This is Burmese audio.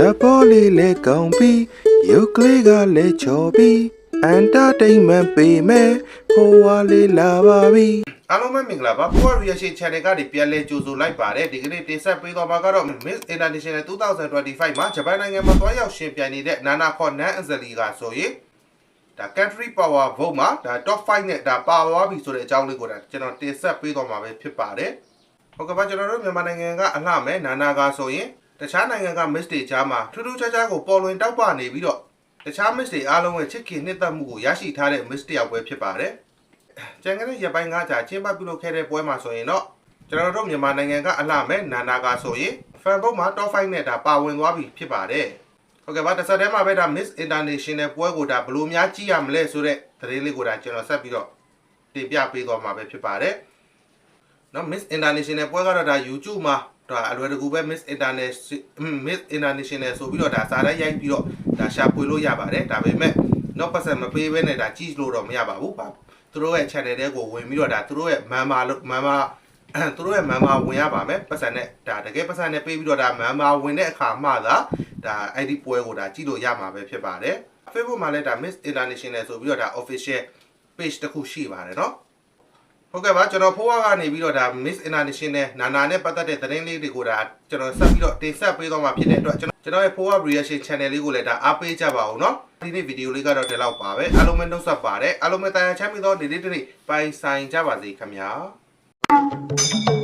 လက်ပေါ်လေးလဲကောင်းပြီးရုပ်ကလေးကလည်းချော်ပြီးအန်တာတိန်မန်ပေးမယ်ဖိုးဝါလေးလာပါပြီအားလုံးပဲမင်္ဂလာပါဖိုးဝါ reaction channel ကနေပြန်လဲကြိုဆိုလိုက်ပါတယ်ဒီကနေ့တင်ဆက်ပေးသွားမှာကတော့ Miss International 2025မှာဂျပန်နိုင်ငံမှာသွားရောက်ရှင်ပြိုင်နေတဲ့နာနာခေါ်နန်းအဇလီကဆိုရင်ဒါ country power vote မှာဒါ top 5နဲ့ဒါပါသွားပြီဆိုတဲ့အကြောင်းလေးကိုဒါကျွန်တော်တင်ဆက်ပေးသွားမှာပဲဖြစ်ပါတယ်ဟုတ်ကဲ့ပါကျွန်တော်တို့မြန်မာနိုင်ငံကအလှမဲ့နာနာကဆိုရင် တခြားနိုင်ငံက miss တွေကြားမှာထူးထူးခြားခြားကိုပေါ်လွင်တောက်ပနေပြီးတော့တခြား miss တွေအားလုံးရဲ့ချစ်ခင်နှစ်သက်မှုကိုရရှိထားတဲ့ miss တယောက်ပဲဖြစ်ပါတယ်ကျန်တဲ့ရပိုင်းကကြာချင်းပပြုလုပ်ခဲ့တဲ့ပွဲမှာဆိုရင်တော့ကျွန်တော်တို့မြန်မာနိုင်ငံကအလှမဲ့နာနာကဆိုရင် fan book မှာ top 5နဲ့ဒါပါဝင်သွားပြီဖြစ်ပါတယ်ဟုတ်ကဲ့ပါတစ်ဆက်တည်းမှာပဲဒါ Miss International ပွဲကိုဒါဘယ်လိုများကြည့်ရမလဲဆိုတဲ့သတင်းလေးကိုဒါကျွန်တော်ဆက်ပြီးတော့တင်ပြပေးသွားမှာပဲဖြစ်ပါတယ်။နော် Miss International ပွဲကတော့ဒါ YouTube မှာ ဒါအလွယ်တကူပဲ Miss International Miss International ဆိုပြီးတော့ဒါစာရိုက်ရိုက်ပြီးတော့ဒါရှာပွေလို့ရပါတယ်။ဒါပေမဲ့တော့ပတ်စံမပေးဘဲနဲ့ဒါကြည့်လို့တော့မရပါဘူး။သူတို့ရဲ့ channel တွေကိုဝင်ပြီးတော့ဒါသူတို့ရဲ့ member လို့ member သူတို့ရဲ့ member ဝင်ရပါမယ်ပတ်စံနဲ့ဒါတကယ်ပတ်စံနဲ့ပေးပြီးတော့ဒါ member ဝင်တဲ့အခါမှသာဒါအဲ့ဒီပွဲကိုဒါကြည့်လို့ရမှာပဲဖြစ်ပါတယ် Facebook မှာလည်းဒါ Miss International ဆိုပြီးတော့ဒါ official page တစ်ခုရှိပါတယ်เนาะ ဟုတ်ကဲ့ပါကျွန်တော်ဖိုးဝါကနေပြီးတော့ဒါ Miss International နာနာနဲ့ပတ်သက်တဲ့သတင်းလေးတွေကိုဒါကျွန်တော်ဆက်ပြီးတော့တင်ဆက်ပေးသွားမှာဖြစ်တဲ့အတွက်ကျွန်တော်ကျွန်တော်ရဲ့ဖိုးဝါ reaction channel လေးကိုလည်းဒါအားပေးကြပါဦးเนาะဒီနေ့ဗီဒီယိုလေးကတော့ဒီလောက်ပါပဲအားလုံးပဲနှုတ်ဆက်ပါတယ်အားလုံးပဲတာယာချမ်းမြေသောနေ့လေးတစ်နေ့ပိုင်ဆိုင်ကြပါစေခင်ဗျာ